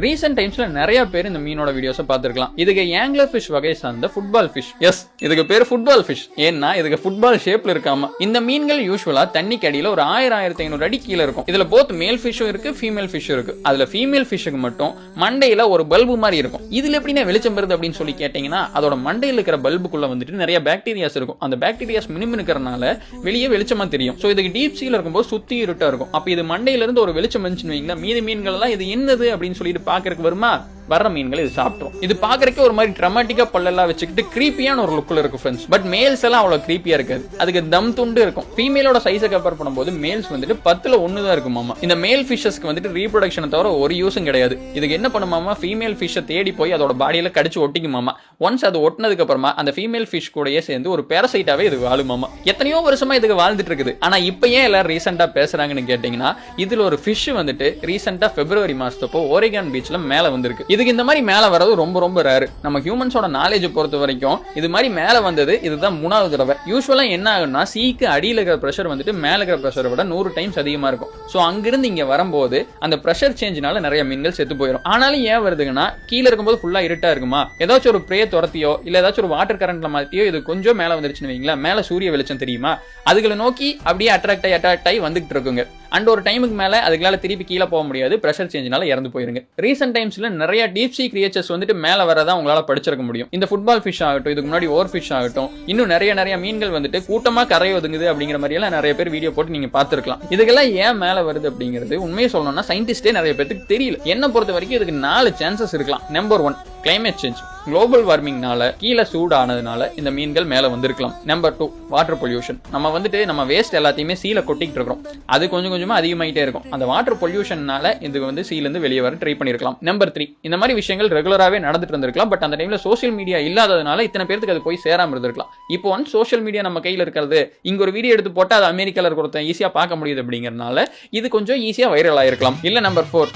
Recent டைம்ஸ்ல நிறைய பேர் இந்த மீனோட வீடியோஸை பார்த்துருக்கலாம். இதுக்கு ஏங்லர் ஃபிஷ் வகை சார்ந்த ஃபுட்பால் ஃபிஷ் எஸ் இதுக்கு பேர் ஃபுட்பால் ஃபிஷ் ஏன்னா இதுக்கு ஃபுட்பால் ஷேப்ல இருக்காம. இந்த மீன்கள் யூஸ்வலா தண்ணிக்கு அடியில் ஒரு ஆயிரம் ஆயிரத்தி ஐநூறு அடி கீழே இருக்கும். இதுல போத் மேல் ஃபிஷ்ஷும் இருக்கு ஃபீமேல் ஃபிஷ்ஷும் இருக்கு. அதுல ஃபீமேல் ஃபிஷ்ஷுக்கு மட்டும் மண்டையில ஒரு பல்பு மாதிரி இருக்கும். இதுல எப்படின்னா வெளிச்சம் வருது அப்படின்னு சொல்லி கேட்டீங்கன்னா அதோட மண்டையில் இருக்கிற பல்புக்குள்ள வந்துட்டு நிறைய பாக்டீரியாஸ் இருக்கும். அந்த பாக்டீரியாஸ் மினுமினுக்கிறனால வெளியே வெளிச்சமா தெரியும். ஸோ இதுக்கு டீப் சீல இருக்கும்போது சுத்தி இருட்டா இருக்கும். அப்ப இது மண்டையில இருந்து ஒரு வெளிச்சம் வந்துச்சுன்னு வைங்களேன் மீதி மீன்கள் எல்லாம் இது என்னது அப்படின்னு சொல்லிட்டு பாக்குறதுக்கு வருமா? வர்ற மீன்களை இது சாப்பிட்ரும் இது பார்க்குறக்கே ஒரு மாதிரி ட்ரமாட்டிக்கா பல்லெல்லாம் வச்சுக்கிட்டு க்ரீப்பியான ஒரு லுக்கில் இருக்கும் ஃப்ரெண்ட்ஸ் பட் மேல்ஸ் எல்லாம் அவ்வளவு க்ரீப்பியாக இருக்காது. அதுக்கு தம் துண்டு இருக்கும். ஃபீமேலோட சைஸை கம்பேர் பண்ணும்போது மேல்ஸ் வந்துட்டு பத்துல ஒன்று தான் இருக்கும் மாமா. இந்த மேல் ஃபிஷஸ்க்கு வந்துட்டு ரீப்ரொடக்ஷனை தவிர ஒரு யூஸும் கிடையாது. இதுக்கு என்ன பண்ணுமாமா ஃபீமேல் ஃபிஷ்ஷை தேடி போய் அதோட பாடியில கடிச்சு ஒட்டிக்குமாமா ஒன்ஸ் அது ஒட்டினதுக்கு அப்புறமா அந்த ஃபீமேல் ஃபிஷ் கூடயே சேர்ந்து ஒரு பேரசைட்டாவே இது வாழுமாமா எத்தனையோ வருஷமா இதுக்கு வாழ்ந்துட்டு இருக்குது. ஆனா இப்போ ஏன் எல்லாரும் ரீசெண்டா பேசுறாங்கன்னு கேட்டீங்கன்னா இதுல ஒரு ஃபிஷ் வந்துட்டு ரீசெண்டா பிப்ரவரி மாசத்தப்போ ஓரிகான் பீச்ல மேல வந்திருக்கு. இதுக்கு இந்த மாதிரி மேல வர்றது ரொம்ப ரொம்ப ரேரு நம்ம ஹியூமன்ஸோட நாலேஜ் பொறுத்த வரைக்கும் இது மாதிரி மேல வந்தது இதுதான் மூணாவது தடவை. யூஸ்வலா என்ன ஆகும்னா சீக்கு அடியில் இருக்கிற ப்ரெஷர் வந்துட்டு மேல இருக்கிற ப்ரெஷரை விட நூறு டைம்ஸ் அதிகமா இருக்கும். ஸோ அங்கிருந்து இங்க வரும்போது அந்த ப்ரெஷர் சேஞ்சினால நிறைய மீன்கள் செத்து போயிடும் ஆனாலும் ஏன் வருதுங்கன்னா கீழே இருக்கும்போது ஃபுல்லா இருட்டா இருக்குமா? ஏதாச்சும் ஒரு ப்ரே துரத்தியோ இல்ல ஏதாச்சும் ஒரு வாட்டர் கரண்ட்ல மாத்தியோ இது கொஞ்சம் மேல வந்துருச்சுன்னு வைங்களா மேல சூரிய வெளிச்சம் தெரியுமா? அதுகளை நோக்கி அப்படியே அட்ராக்ட் ஆகி அட்ராக்ட் ஆகி வந்துகிட்டு இருக்குங்க. அண்ட் ஒரு டைமுக்கு மேலே அதுக்குள்ள திருப்பி கீழே போக முடியாது. ப்ரெஷர் சேஞ்சினால இறந்து போயிருங்க. ரீசெண்ட் டைம்ஸில் நிறைய டீப் சி கிரியேச்சர்ஸ் வந்துட்டு மேலே வரதான் உங்களால் படிச்சிருக்க முடியும். இந்த ஃபுட்பால் ஃபிஷ் ஆகட்டும் இதுக்கு முன்னாடி ஓவர் ஃபிஷ் ஆகட்டும் இன்னும் நிறைய நிறைய மீன்கள் வந்துட்டு கூட்டமாக கரை ஒதுங்குது அப்படிங்கிற மாதிரியெல்லாம் நிறைய பேர் வீடியோ போட்டு நீங்கள் பார்த்துருக்கலாம். இதுக்கெல்லாம் ஏன் மேலே வருது அப்படிங்கிறது உண்மையை சொல்லணும்னா சயின்டிஸ்டே நிறைய பேருக்கு தெரியல. என்ன பொறுத்த வரைக்கும் இதுக்கு நாலு சான்சஸ் இருக்கலாம். Number one climate change global வார்மிங்னால கீழே சூடானதுனால இந்த மீன்கள் மேலே வந்திருக்கலாம். நம்பர் டூ வாட்டர் பொல்யூஷன் நம்ம வந்துட்டு நம்ம வேஸ்ட் எல்லாத்தையுமே சீல கொட்டிக்கிட்டு இருக்கிறோம். அது கொஞ்சம் கொஞ்சமாக அதிகமாகிட்டே இருக்கும். அந்த வாட்டர் பொல்யூஷன்னால இது வந்து சீலேருந்து வெளியே வர ட்ரை பண்ணிருக்கலாம். நம்பர் த்ரீ இந்த மாதிரி விஷயங்கள் ரெகுலராகவே நடந்துட்டு இருந்திருக்கலாம். பட் அந்த டைமில் சோஷியல் மீடியா இல்லாததுனால இத்தனை பேருக்கு அது போய் சேராமல் இருந்திருக்கலாம். இப்போ ஒன் சோஷியல் மீடியா நம்ம கையில் இருக்கிறது இங்கே ஒரு வீடியோ எடுத்து போட்டால் அது அமெரிக்காவில் இருக்கிறத ஒருத்தன் பார்க்க முடியுது அப்படிங்கிறதுனால இது கொஞ்சம் ஈஸியாக வைரல் ஆயிருக்கலாம். இல்லை நம்பர் ஃபோர்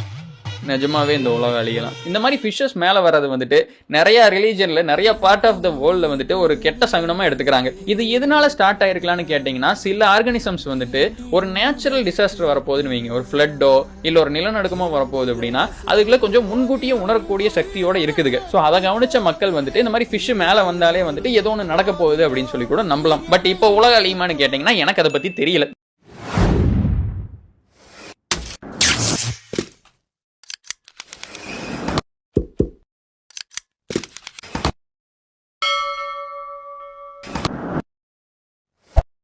நிஜமாவே இந்த உலகம் அழியலாம். இந்த மாதிரி ஃபிஷஸ் மேலே வர்றது வந்துட்டு நிறைய ரிலீஜனில் நிறைய பார்ட் ஆஃப் த வேர்ல்டில் வந்துட்டு ஒரு கெட்ட சகுனமாக எடுத்துக்கிறாங்க. இது எதனால ஸ்டார்ட் ஆயிருக்கலாம்னு கேட்டிங்கன்னா சில ஆர்கானிசம்ஸ் வந்துட்டு ஒரு நேச்சுரல் டிசாஸ்டர் வரப்போகுதுன்னு வைங்க. ஒரு ஃப்ளட்டோ இல்லை ஒரு நிலநடுக்கமோ வரப்போகுது அப்படின்னா அதுக்குள்ள கொஞ்சம் முன்கூட்டியே உணரக்கூடிய சக்தியோட இருக்குதுங்க. ஸோ அதை கவனிச்ச மக்கள் வந்துட்டு இந்த மாதிரி ஃபிஷ் மேலே வந்தாலே வந்துட்டு ஏதோ ஒன்று நடக்க போகுது அப்படின்னு சொல்லி கூட நம்பலாம். பட் இப்போ உலக அழியுமான்னு கேட்டிங்கன்னா எனக்கு அதை பற்றி தெரியல.